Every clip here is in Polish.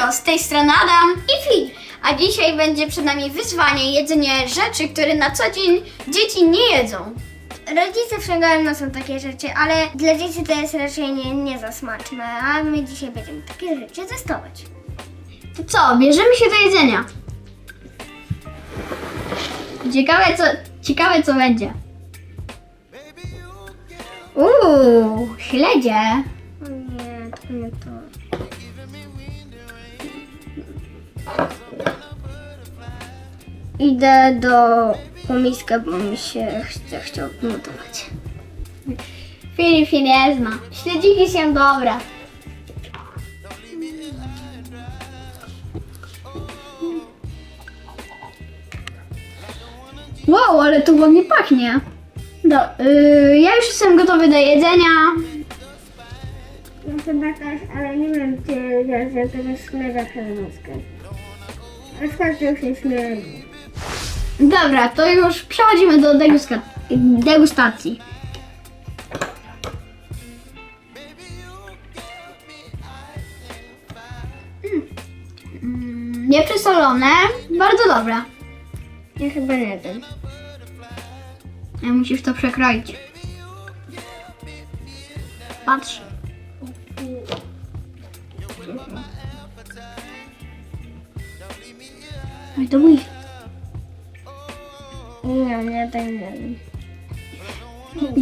Siemanko, z tej strony Adam i Filip. A dzisiaj będzie przed nami wyzwanie jedzenie rzeczy, które na co dzień dzieci nie jedzą. Rodzice przeglądają są takie rzeczy, ale dla dzieci to jest raczej nie, nie za smaczne, a my dzisiaj będziemy takie rzeczy testować. To co, bierzemy się do jedzenia. Ciekawe co, ciekawe co będzie. Uuu, śledzie. Nie, to nie to. Idę do pomiska, bo mi się chce, chciał gotować. Filip się nie zna. Śledziki są dobre. Wow, ale to ładnie pachnie. Do, yy, ja już jestem gotowy do jedzenia. No to jakaś, ale nie wiem, czy że to jest helmicka. Się śmierdzi? Dobra, to już przechodzimy do degusta- degustacji. Mm, Nieprzesolone, bardzo dobre. Ja chyba nie wiem. Ja musisz to przekroić. Patrz. Oj, to mój. Nie, nie, tak nie wiem.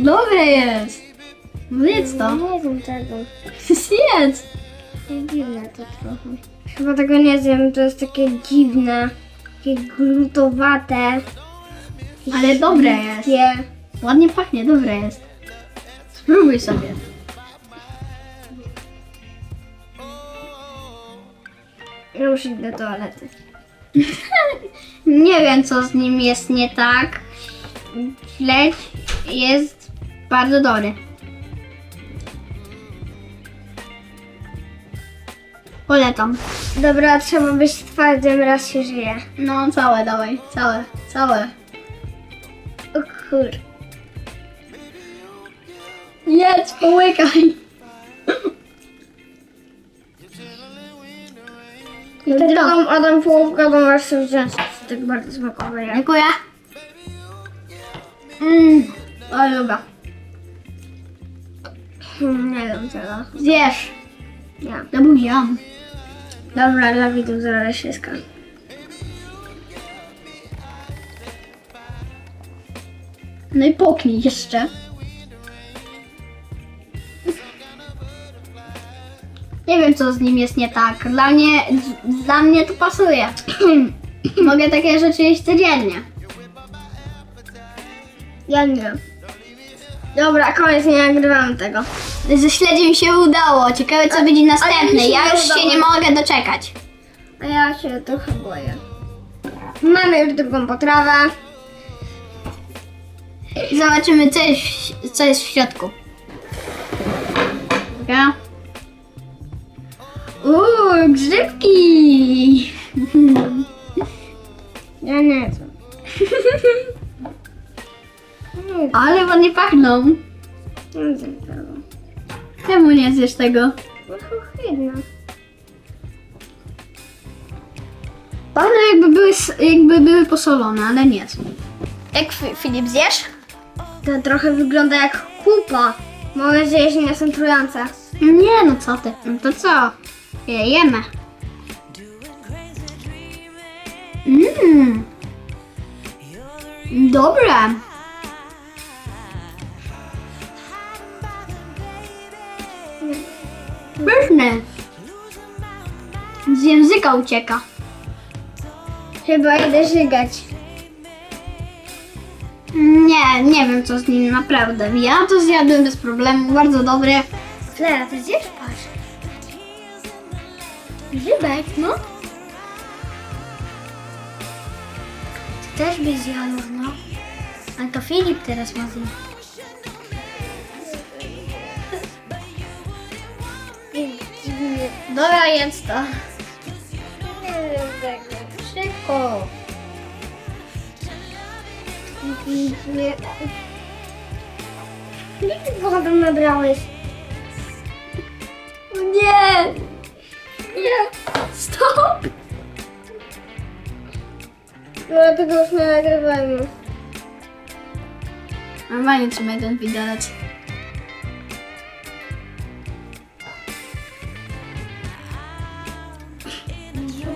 Dobre jest. No jedz to. Nie wiem tego. Jedz. Dziwne to trochę. Chyba tego nie zjem, to jest takie dziwne. Takie glutowate. Ale dobre jest. Ładnie pachnie, dobre jest. Spróbuj sobie. Ja muszę iść do toalety. Nie wiem, co z nim jest nie tak. Śledź jest bardzo dobry. Polecam. Dobra, trzeba być twardym, raz się żyje. No, całe dawaj, całe, całe. O kur... Jedz, połykaj. I ty tam Adam połówkę, bo masz sobie wziąć. Tak bardzo smakowe. Ja. Dziękuję. Mmm, ale dobra. Hmm, Nie wiem czego. Zjesz. Ja. To buziam. Dobra, dla widzów zaraz się skam. No i poknij jeszcze. Nie wiem, co z nim jest nie tak. Dla mnie, dla mnie to pasuje. Mogę takie rzeczy jeść codziennie. Ja nie wiem. Dobra, koniec, nie nagrywamy tego. Ze śledziem się udało. Ciekawe, co będzie następne. się Ja już się udało. nie mogę doczekać. A ja się trochę boję. Mamy już drugą potrawę. Zobaczymy, co jest, w- co jest w środku. Dobra. Uuu, grzybki! Ja nie wiem. Nie Ale ładnie pachną. wiem tego. Czemu nie zjesz tego? No chydna. Pachną jakby były, s- jakby były posolone, ale nie są. Jak Fi- Filip zjesz? To trochę wygląda jak kupa. Mam nadzieję, że nie są trujące. Nie, no co ty. No to co? Je, jemy. Mmm. Dobre. Pyszne. Z języka ucieka. Chyba idę żygać. Nie, nie wiem co z nim naprawdę. Ja to zjadłem bez problemu, bardzo dobre. Klara, ty zjesz? Patrz. Grzybek, no. Ty też byś zjadł, no. Ale to Filip teraz ma zjeść. Dobra, jedz to. Szybko. Nie. Ile ty wodę nabrałeś? Nie. Nie. Stop! No tego już nie nagrywamy. Normalnie trzymaj ten widelec.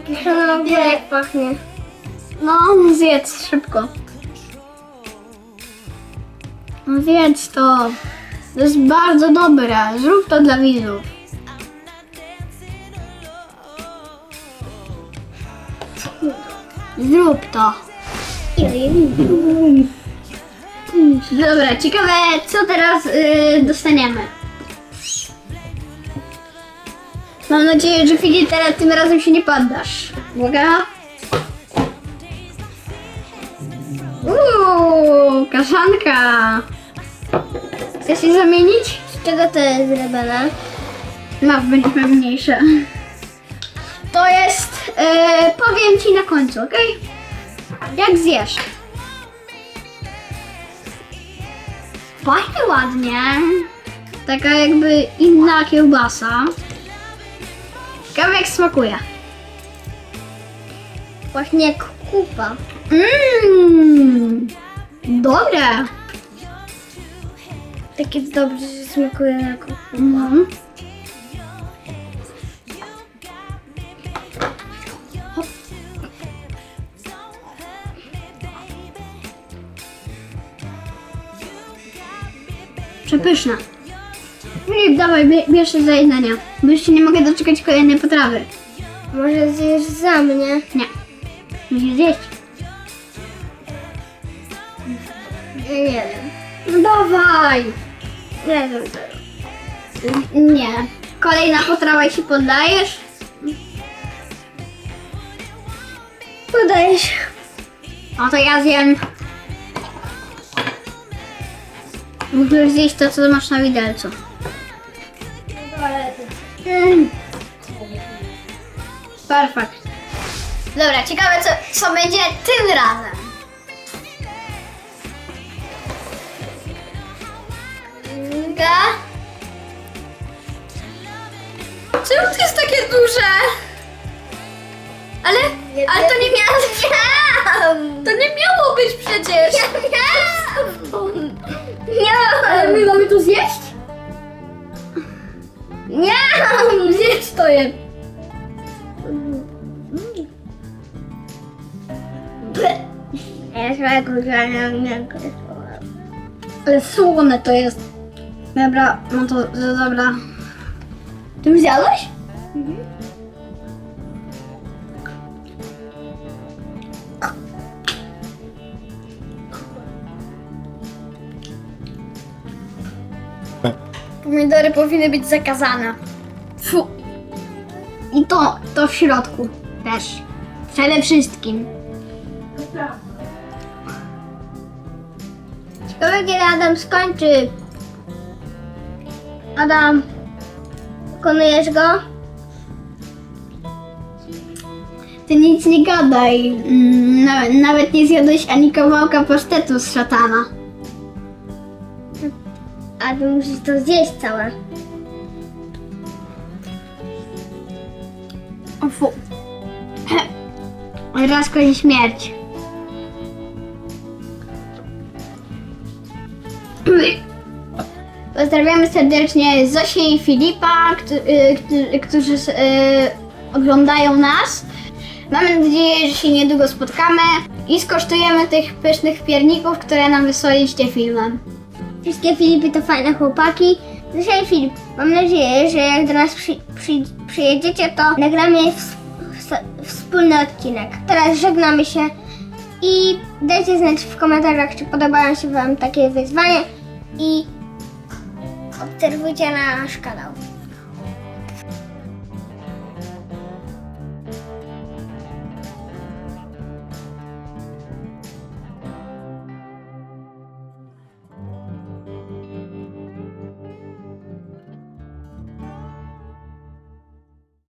Kiszona ogórek pachnie. No, zjedz szybko. No Zjedz to. To jest bardzo dobre. Zrób to dla widzów. Zrób to. Dobra, ciekawe co teraz y, dostaniemy. Mam nadzieję, że Filip teraz tym razem się nie poddasz. Uwaga. Uuu, kaszanka. Chcesz się zamienić? Z czego to jest zrobione? No, będzie pewniejsze. To jest, e, powiem ci na końcu, okej? Jak zjesz? Pachnie ładnie. Taka jakby inna kiełbasa. Ciekawe jak smakuje. Pachnie jak kupa. Mmm, dobre. Takie dobrze, że smakuje jak kupa. Mhm. Przepyszna. Filip, dawaj, bie- bierz się za jedzenie. Bo się nie mogę doczekać kolejnej potrawy. Może zjesz za mnie? Nie. Musisz zjeść. Nie wiem. No dawaj. Nie wiem. Nie. Kolejna potrawa i się poddajesz? Podaję się. No to ja zjem. Musisz zjeść to, co masz na widelcu. Mm. Perfekt. Dobra, ciekawe co, co będzie tym razem. Uwaga. Czemu to jest takie duże? Ale, ale to nie miało... żania nie Ale słone to jest. Dobra, no to to dobra. Ty już zjadłeś? Pomidory powinny być zakazane. Fu. I to, to w środku też. Przede wszystkim. Ciekawe kiedy Adam skończy. Adam, wykonujesz go? Ty nic nie gadaj. Mm, Nawet, nawet nie zjadłeś ani kawałka pasztetu z szatana. A ty musisz to zjeść całe. O fu. Raz kozi śmierć. Pozdrawiamy serdecznie Zosię i Filipa, któ- y, którzy y, oglądają nas. Mamy nadzieję, że się niedługo spotkamy i skosztujemy tych pysznych pierników, które nam wysłaliście filmem. Wszystkie Filipy to fajne chłopaki. Dzisiaj Filip, mam nadzieję, że jak do nas przy, przy, przyjedziecie, to nagramy ws, ws, wspólny odcinek. Teraz żegnamy się i dajcie znać w komentarzach, czy podobają się Wam takie wyzwania i obserwujcie nasz kanał.